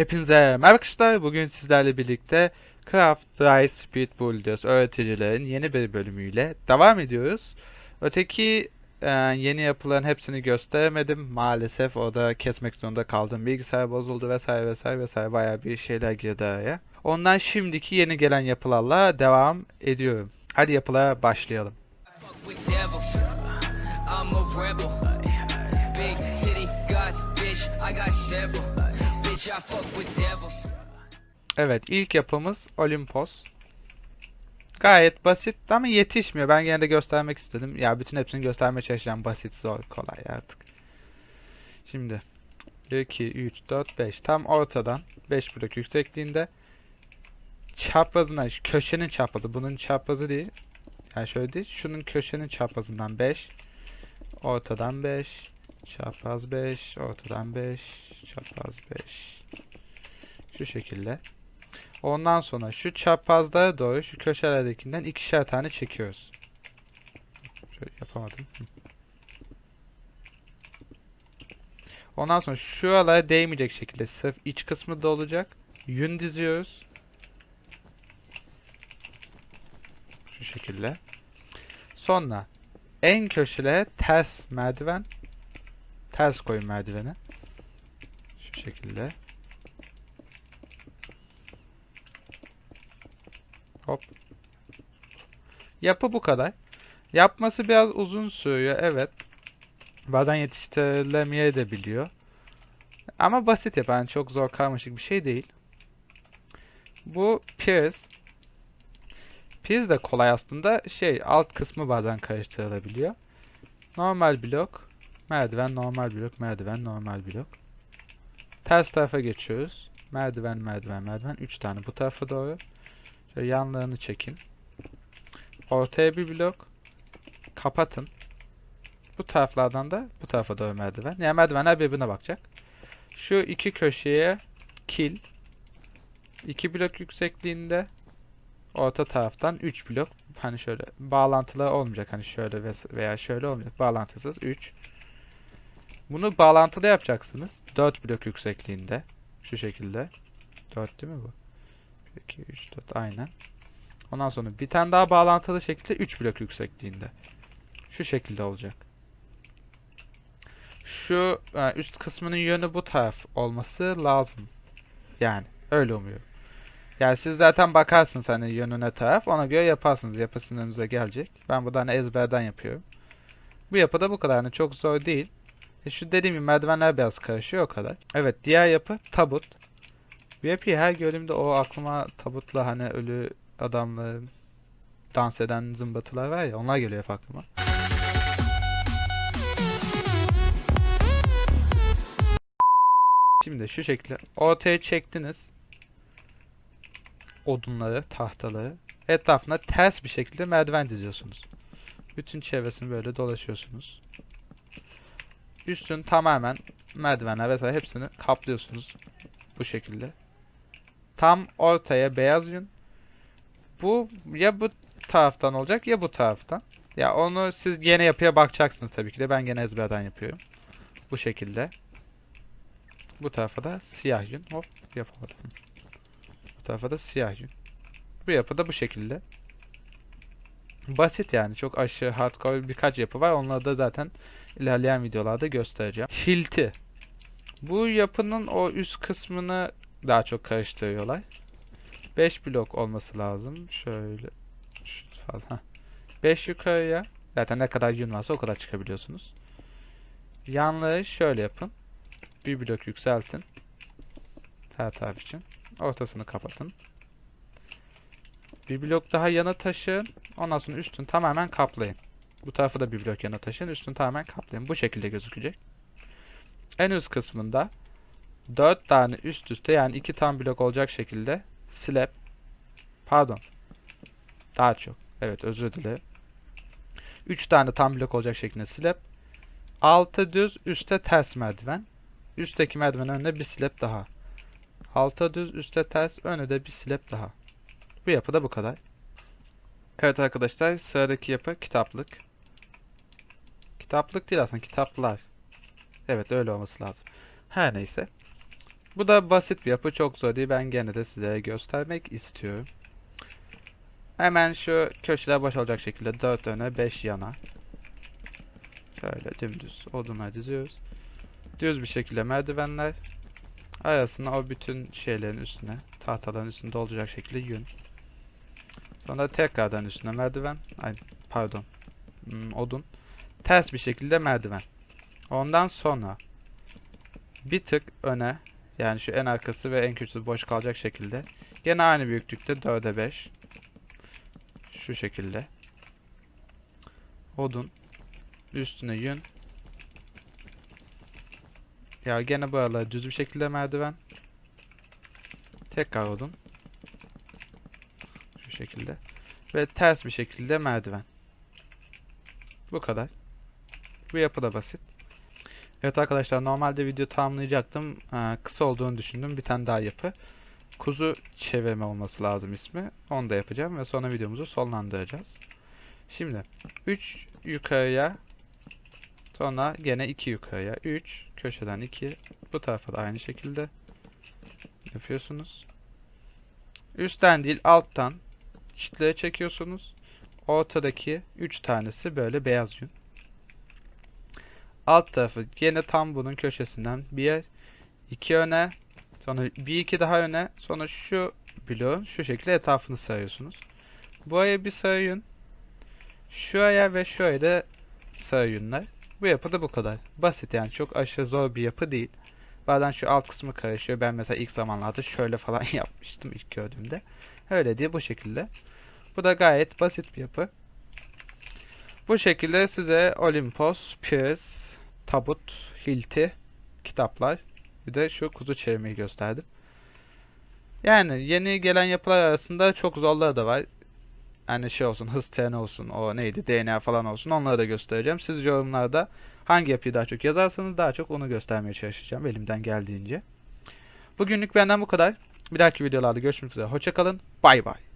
Hepinize merhaba arkadaşlar. Bugün sizlerle birlikte Craft Dry Speed Builders öğreticilerin yeni bir bölümüyle devam ediyoruz. Öteki e, yeni yapıların hepsini gösteremedim. Maalesef orada kesmek zorunda kaldım. Bilgisayar bozuldu vesaire vesaire vesaire bayağı bir şeyler girdi araya. Ondan şimdiki yeni gelen yapılarla devam ediyorum. Hadi yapılara başlayalım. I'm a rebel. Evet ilk yapımız Olimpos. Gayet basit ama yetişmiyor. Ben gene de göstermek istedim. Ya bütün hepsini göstermeye çalışacağım. Basit, zor, kolay artık. Şimdi 1, 2, 3, 4, 5 tam ortadan 5 blok yüksekliğinde çaprazına köşenin çaprazı bunun çaprazı değil. Yani şöyle değil. Şunun köşenin çaprazından 5 ortadan 5 çapraz 5 ortadan 5 çapraz 5 şu şekilde. Ondan sonra şu çaprazlara doğru şu köşelerdekinden ikişer tane çekiyoruz. Şöyle yapamadım. Ondan sonra şuralara değmeyecek şekilde sırf iç kısmı da olacak. Yün diziyoruz. Şu şekilde. Sonra en köşelere ters merdiven. Ters koyun merdiveni. Şu şekilde. Hop. Yapı bu kadar. Yapması biraz uzun sürüyor evet. Bazen yetiştirilemeye de biliyor. Ama basit yap. Yani çok zor karmaşık bir şey değil. Bu piers. Piers de kolay aslında. Şey alt kısmı bazen karıştırılabiliyor. Normal blok. Merdiven normal blok. Merdiven normal blok. Ters tarafa geçiyoruz. Merdiven merdiven merdiven. 3 tane bu tarafa doğru. Şöyle yanlarını çekin. Ortaya bir blok. Kapatın. Bu taraflardan da bu tarafa doğru merdiven. Yani merdivenler birbirine bakacak. Şu iki köşeye kil. iki blok yüksekliğinde orta taraftan 3 blok. Hani şöyle bağlantılar olmayacak. Hani şöyle veya şöyle olmayacak. Bağlantısız 3. Bunu bağlantılı yapacaksınız. 4 blok yüksekliğinde. Şu şekilde. 4 değil mi bu? 2, 3, 4 aynen. Ondan sonra bir tane daha bağlantılı şekilde 3 blok yüksekliğinde. Şu şekilde olacak. Şu e, üst kısmının yönü bu taraf olması lazım. Yani öyle umuyorum. Yani siz zaten bakarsınız hani yönüne taraf ona göre yaparsınız. Yapısının önünüze gelecek. Ben buradan ezberden yapıyorum. Bu yapıda bu kadar. Yani çok zor değil. E şu dediğim gibi merdivenler biraz karışıyor o kadar. Evet diğer yapı tabut. Bu yapıyı her gördüğümde o aklıma tabutla hani ölü adamların dans eden zımbatılar var ya onlar geliyor aklıma. Şimdi şu şekilde ortaya çektiniz odunları, tahtaları. Etrafına ters bir şekilde merdiven diziyorsunuz. Bütün çevresini böyle dolaşıyorsunuz. Üstün tamamen merdivenler vesaire hepsini kaplıyorsunuz. Bu şekilde. Tam ortaya beyaz yün. Bu ya bu taraftan olacak ya bu taraftan. Ya onu siz gene yapıya bakacaksınız tabii ki de. Ben gene ezberden yapıyorum. Bu şekilde. Bu tarafa da siyah yün. Hop yapamadım. Bu tarafa da siyah yün. Bu yapı da bu şekilde. Basit yani. Çok aşırı hardcore birkaç yapı var. Onları da zaten ilerleyen videolarda göstereceğim. Hilti. Bu yapının o üst kısmını daha çok karıştırıyorlar. 5 blok olması lazım. Şöyle. Falan. 5 yukarıya. Zaten ne kadar yün varsa o kadar çıkabiliyorsunuz. Yanları şöyle yapın. Bir blok yükseltin. Her taraf için. Ortasını kapatın. Bir blok daha yana taşın. Ondan sonra üstünü tamamen kaplayın. Bu tarafı da bir blok yana taşın. Üstünü tamamen kaplayın. Bu şekilde gözükecek. En üst kısmında 4 tane üst üste yani 2 tam blok olacak şekilde slab pardon daha çok evet özür dilerim 3 tane tam blok olacak şeklinde slab altı düz üstte ters merdiven üstteki merdiven önüne bir slab daha alta düz üstte ters önüne de bir slab daha bu yapı da bu kadar evet arkadaşlar sıradaki yapı kitaplık kitaplık değil aslında kitaplar evet öyle olması lazım her neyse Bu da basit bir yapı. Çok zor değil. Ben gene de size göstermek istiyorum. Hemen şu köşeler boşalacak şekilde 4 öne 5 yana. Şöyle dümdüz odunlar diziyoruz. Düz bir şekilde merdivenler. Arasına o bütün şeylerin üstüne, tahtaların üstünde olacak şekilde yün. Sonra tekrardan üstüne merdiven. Ay pardon. Hmm, odun. Ters bir şekilde merdiven. Ondan sonra bir tık öne yani şu en arkası ve en köşesi boş kalacak şekilde gene aynı büyüklükte 4'e 5 şu şekilde. Odun üstüne yün. Ya gene buralar düz bir şekilde merdiven. Tekrar odun. Şu şekilde. Ve ters bir şekilde merdiven. Bu kadar bu yapı da basit Evet arkadaşlar normalde video tamamlayacaktım. Ee, kısa olduğunu düşündüm. Bir tane daha yapı. Kuzu çevirme olması lazım ismi. Onu da yapacağım ve sonra videomuzu sonlandıracağız. Şimdi 3 yukarıya sonra gene 2 yukarıya 3 köşeden 2 bu tarafa da aynı şekilde yapıyorsunuz. Üstten değil alttan çitlere çekiyorsunuz. Ortadaki 3 tanesi böyle beyaz yün. Alt tarafı yine tam bunun köşesinden bir yer, iki öne, sonra bir iki daha öne, sonra şu bloğun şu şekilde etrafını sarıyorsunuz. Buraya bir sarı Şuraya ve şuraya da sarı yünler. Bu yapı da bu kadar. Basit yani çok aşırı zor bir yapı değil. Bazen şu alt kısmı karışıyor. Ben mesela ilk zamanlarda şöyle falan yapmıştım ilk gördüğümde. Öyle diye bu şekilde. Bu da gayet basit bir yapı. Bu şekilde size Olympos, Pires, tabut, hilti, kitaplar. Bir de şu kuzu çevirmeyi gösterdim. Yani yeni gelen yapılar arasında çok zorları da var. Yani şey olsun, hız treni olsun, o neydi, DNA falan olsun onları da göstereceğim. Siz yorumlarda hangi yapıyı daha çok yazarsanız daha çok onu göstermeye çalışacağım elimden geldiğince. Bugünlük benden bu kadar. Bir dahaki videolarda görüşmek üzere. Hoşçakalın. Bay bay.